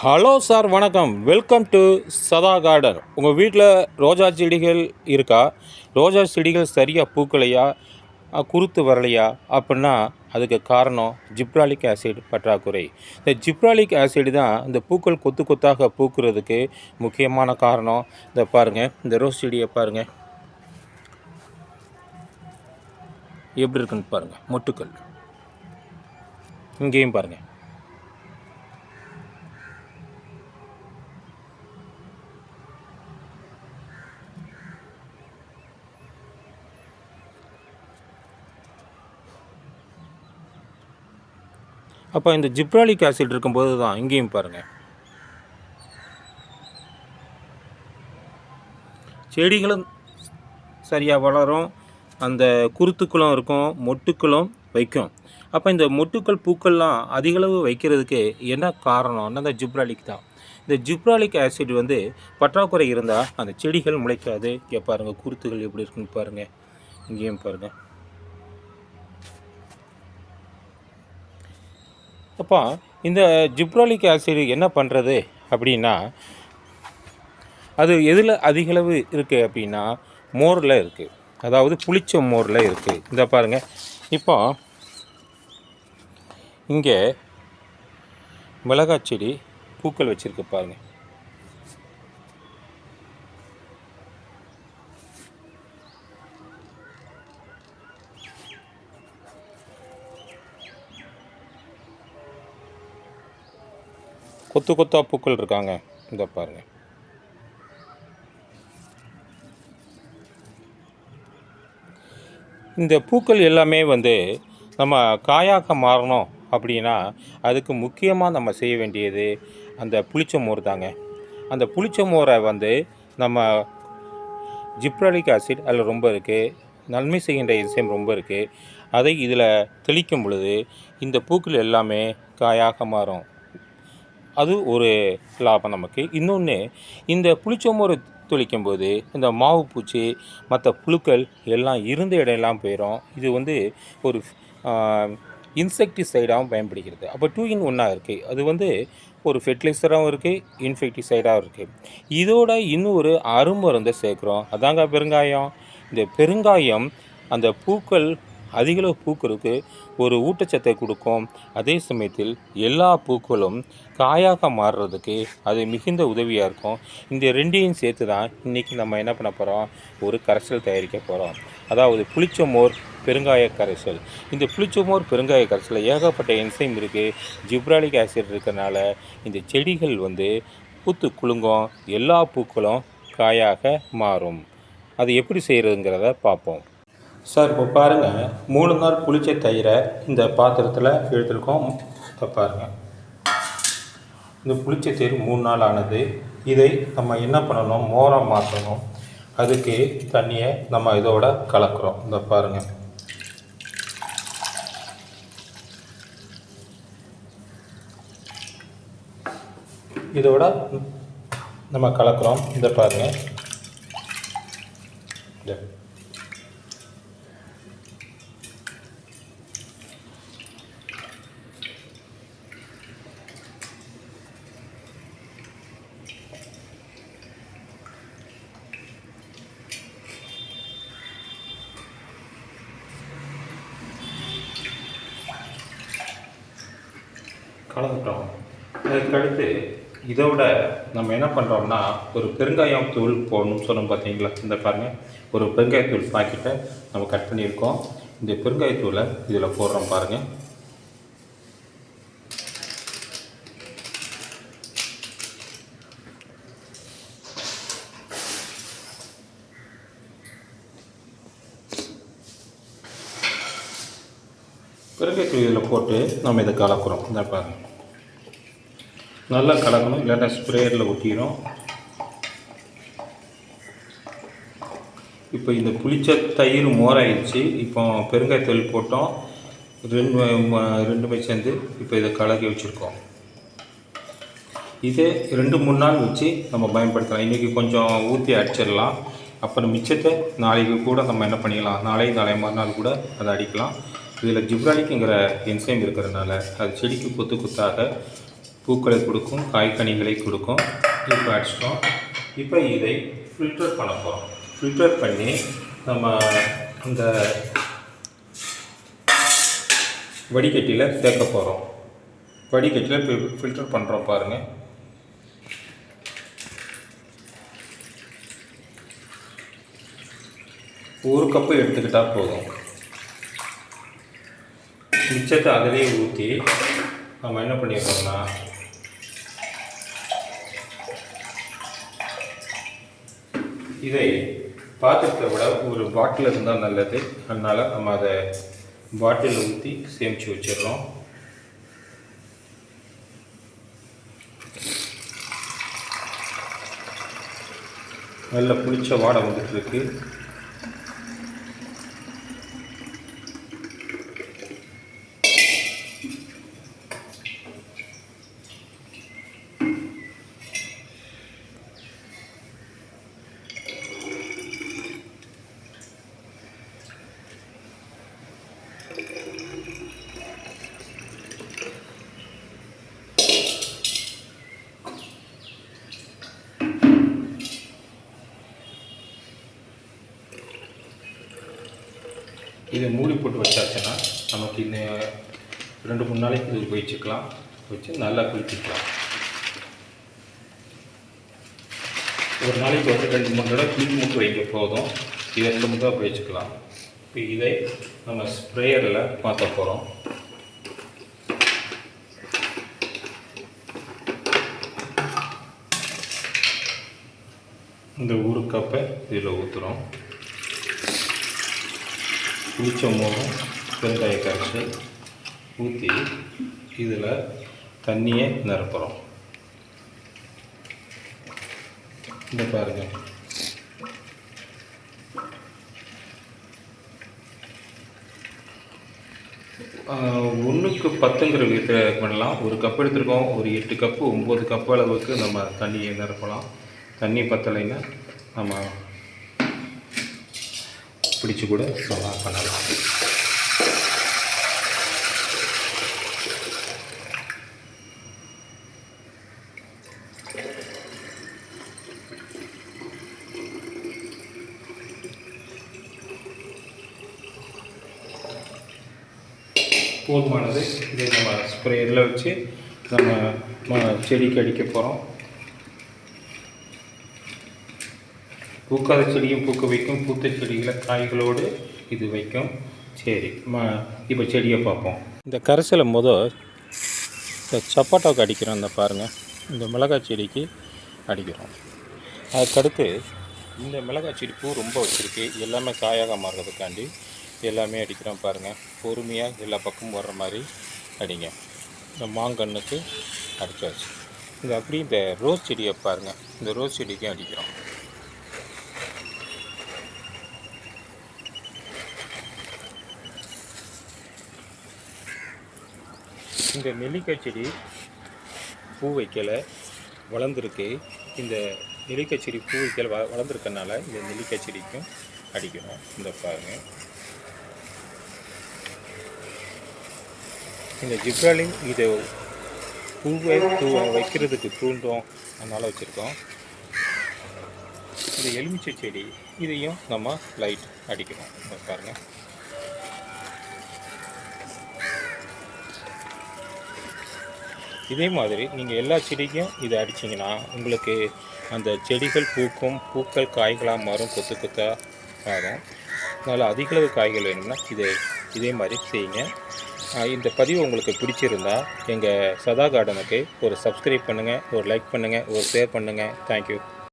Hello sir வணக்கம். Welcome to Sadha garden உங்கள் வீட்டில் ரோஜா செடிகள் இருக்கா? ரோஜா செடிகள் சரியாக பூக்கலையா? குறுத்து குருத்து வரலையா? அப்படின்னா அதுக்கு காரணம் ஜிப்ராலிக் ஆசிட் பற்றாக்குறை. இந்த ஜிப்ராலிக் ஆசிட் தான் இந்த பூக்கள் கொத்து கொத்தாக பூக்கிறதுக்கு முக்கியமான காரணம். இந்த பாருங்கள் இந்த ரோஸ் செடியை பாருங்கள் எப்படி இருக்குன்னு பாருங்கள் மொட்டுக்கள். இங்கேயும் பாருங்கள் அப்போ இந்த ஜிப்ராலிக் ஆசிட் இருக்கும்போது தான் இங்கேயும் பாருங்கள் செடிகளும் சரியாக வளரும். அந்த குருத்துக்களும் இருக்கும் மொட்டுக்களும் வைக்கும். அப்போ இந்த மொட்டுக்கள் பூக்கள்லாம் அதிகளவு வைக்கிறதுக்கு என்ன காரணம்னா அந்த ஜிப்ராலிக் தான். இந்த ஜிப்ராலிக் ஆசிட் வந்து பற்றாக்குறை இருந்தால் அந்த செடிகள் முளைக்காது. இங்கே பாருங்கள் குருத்துகள் எப்படி இருக்குன்னு பாருங்கள் இங்கேயும் பாருங்கள் அப்போ இந்த ஜிப்ராலிக் ஆசிட் என்ன பண்ணுறது அப்படின்னா அது எதில் அதிகளவு இருக்குது அப்படின்னா மோரில் இருக்குது அதாவது புளிச்ச மோரில் இருக்குது இந்த பாருங்கள் இப்போ இங்கே மிளகாய் செடி பூக்கள் வச்சுருக்கு பாருங்கள் கொத்து கொத்தா பூக்கள் இருக்காங்க. இந்த பாருங்கள் இந்த பூக்கள் எல்லாமே வந்து நம்ம காயாக மாறணும் அப்படின்னா அதுக்கு முக்கியமாக நம்ம செய்ய வேண்டியது அந்த புளிச்ச மோர் தாங்க. அந்த புளிச்ச மோரை வந்து நம்ம ஜிப்ரலிக் ஆசிட் அதில் ரொம்ப இருக்குது நன்மை செய்கின்ற என்சைம் ரொம்ப இருக்குது அதை இதில் தெளிக்கும் பொழுது இந்த பூக்கள் எல்லாமே காயாக மாறும். அது ஒரு லாபம் நமக்கு. இன்னொன்று இந்த புளிச்சமோறு தெளிக்கும் போது இந்த மாவு பூச்சி மற்ற புழுக்கள் எல்லாம் இருந்த இடையெல்லாம் போயிடும் இது வந்து ஒரு இன்செக்டிசைடாகவும் பயன்படுகிறது. அப்போ டூ இன் ஒன்னாக இருக்குது அது வந்து ஒரு ஃபெர்டிலைசராகவும் இருக்குது இன்ஃபெக்டிசைடாகவும் இருக்குது இதோட இன்னும் ஒரு அருமருந்தை சேர்க்குறோம். அதாங்க பெருங்காயம். இந்த பெருங்காயம் அந்த பூக்கள் அதிகளவு பூக்களுக்கு ஒரு ஊட்டச்சத்தை கொடுக்கும். அதே சமயத்தில் எல்லா பூக்களும் காயாக மாறுறதுக்கு அது மிகுந்த உதவியாக இருக்கும். இந்த ரெண்டையும் சேர்த்து தான் இன்றைக்கி நம்ம என்ன பண்ண போகிறோம் ஒரு கரைசல் தயாரிக்க போகிறோம் அதாவது புளிச்சமோர் பெருங்காய கரைசல். இந்த புளிச்சமோர் பெருங்காய கரைசலில் ஏகப்பட்ட என்சைம் இருக்குது ஜிப்ராலிக் ஆசிட் இருக்கிறனால இந்த செடிகள் வந்து பூத்து குலுங்கும். எல்லா பூக்களும் காயாக மாறும். அது எப்படி செய்கிறதுங்கிறத பார்ப்போம். சார் இப்போ பாருங்கள் மூணு நாள் புளிச்ச தயிரை இந்த பாத்திரத்தில் எடுத்துருக்கோம். இப்போ பாருங்கள் இந்த புளிச்ச தயிர் மூணு நாள் ஆனது. இதை நம்ம என்ன பண்ணணும்? மோரம் மாற்றணும். அதுக்கு தண்ணியை நம்ம இதோட கலக்கிறோம். இந்த பாருங்கள் இதோட நம்ம கலக்கிறோம். இந்த பாருங்கள் கலந்துட்டோம். அதுக்கடுத்து இதோட நம்ம என்ன பண்ணுறோம்னா ஒரு பெருங்காயம் தூள் போடணும்னு சொன்னோம் பார்த்தீங்களா இந்த பாருங்கள் ஒரு பெருங்காயத்தூள் பாக்கெட்டை நம்ம கட் பண்ணியிருக்கோம். இந்த பெருங்காயத்தூளை இதில் போடுறோம் பாருங்கள் பெருங்காயத்தூள் இதில் போட்டு நம்ம இதை கலக்குறோம். இந்த பாருங்கள் நல்லா கலக்கணும். இல்லைன்னா ஸ்ப்ரேயரில் ஒட்டிடும் இப்போ இந்த புளிச்ச தயிர் மோராயிடுச்சு. இப்போ பெருங்காயத்தூள் போட்டோம். ரெண்டு ரெண்டுமே சேர்ந்து இப்போ இதை கலக்கி வச்சுருக்கோம். இதே ரெண்டு மூணு நாள் வச்சு நம்ம பயன்படுத்தலாம். இன்றைக்கி கொஞ்சம் ஊற்றி அடிச்சிடலாம். அப்புறம் மிச்சத்தை நாளைக்கு கூட நம்ம என்ன பண்ணிக்கலாம் நாளை நாளை மறுநாள் கூட அதை அடிக்கலாம். இதில் ஜிப்ராலிக்குங்கிற என்சைம் இருக்கிறதுனால அது செடிக்கு கொத்து கொத்தாக பூக்களை கொடுக்கும் காய்கனிகளை கொடுக்கும். இப்போ அடிச்சிட்டோம். இப்போ இதை ஃபில்டர் பண்ண போகிறோம் ஃபில்டர் பண்ணி நம்ம அந்த வடிகட்டியில் சேர்க்க போகிறோம் வடிகட்டியில் இப்போ ஃபில்டர் பண்ணுறோம் பாருங்கள் ஒரு கப்பு எடுத்துக்கிட்டால் போதும். மிச்சத்தை அதிலே ஊற்றி நம்ம என்ன பண்ணிடுறோம்னா இதை பாத்திரத்தை விட ஒரு பாட்டில் இருந்தால் நல்லது. அதனால் நம்ம அதை பாட்டிலில் ஊற்றி சேமித்து வச்சிடுறோம். நல்ல புளிச்ச வாடை வந்துட்டு இதை மூடி போட்டு வச்சாச்சுன்னா நமக்கு இந்த ரெண்டு மூணு நாளைக்கு இது வச்சுக்கலாம். வச்சு நல்லா குளிச்சுக்கலாம். ஒரு நாளைக்கு வந்து ரெண்டு மூணு தடவை கிளீன் மூட்டு வைக்க போதும். இதை ரெண்டு மூணு தடவை வச்சுக்கலாம். இப்போ இதை நம்ம ஸ்ப்ரேயரில் மாற்ற போகிறோம் இந்த ஒரு கப்பை இதில் ஊற்றுறோம் புளிச்ச மூலம் வெங்காய கரைசல் ஊற்றி இதில் தண்ணியை நிரப்புகிறோம் இந்த பாருங்கள் ஒன்றுக்கு பத்துங்கிற விதத்தில் பண்ணலாம். ஒரு கப் எடுத்துருக்கோம். ஒரு எட்டு கப்பு ஒம்பது கப்பு அளவுக்கு நம்ம தண்ணியை நிரப்பலாம். தண்ணி பத்தலைன்னா நம்ம பிடிச்சி கூட நல்லா பண்ணலாம். போதுமானது. இதை நம்ம ஸ்ப்ரேயரில் வச்சு நம்ம ம- செடிக்கு அடிக்க போகிறோம் பூக்காத செடியும் பூக்க வைக்கும் பூத்த செடிகளை காய்களோடு இது வைக்கும். சரி ம இப்போ செடியை பார்ப்போம். இந்த கரைசலை முத இந்த சப்பாட்டாவுக்கு அடிக்கிறோம் இந்த பாருங்கள் இந்த மிளகாய் செடிக்கு அடிக்கிறோம். அதுக்கடுத்து இந்த மிளகாய் செடி பூ ரொம்ப வச்சுருக்கு. எல்லாமே காயாக மாறுறதுக்காண்டி எல்லாமே அடிக்கிறோம் பாருங்கள் பொறுமையாக எல்லா பக்கமும் வர்ற மாதிரி அடிங்க. இந்த மாங்கன்னுக்கு அடிச்சாச்சு. இந்த அப்படி இந்த ரோஸ் செடியை பாருங்கள் இந்த ரோஸ் செடிக்கும் அடிக்கிறோம். இந்த நெல்லிக்காய் செடி பூ வைக்கலை வளர்ந்துருக்கு. இந்த நெல்லிக்காய் செடி பூ வைக்கல வ வளர்ந்துருக்கனால இந்த நெல்லிக்காய் செடிக்கும் அடிக்கணும். இந்த பாருங்க. இந்த ஜிப்ராலின் இதை பூவை தூ வைக்கிறதுக்கு தூண்டும் அதனால் வச்சுருக்கோம். இந்த எலுமிச்சை செடி இதையும் நம்ம லைட் அடிக்கணும். இந்த பாருங்கள் இதே மாதிரி நீங்கள் எல்லா செடிக்கும் இதை அடிச்சிங்கன்னா உங்களுக்கு அந்த செடிகள் பூக்கும் பூக்கள் காய்களாக மாறும் கொத்து கொத்தாக மாறும். அதனால் அதிகளவு காய்கள் வேணும்னா இதை இதே மாதிரி செய்யுங்க. இந்த பதிவு உங்களுக்கு பிடிச்சிருந்தா எங்கள் சதா கார்டனுக்கு ஒரு சப்ஸ்கிரைப் பண்ணுங்கள் ஒரு லைக் பண்ணுங்கள் ஒரு ஷேர் பண்ணுங்கள் தேங்க்யூ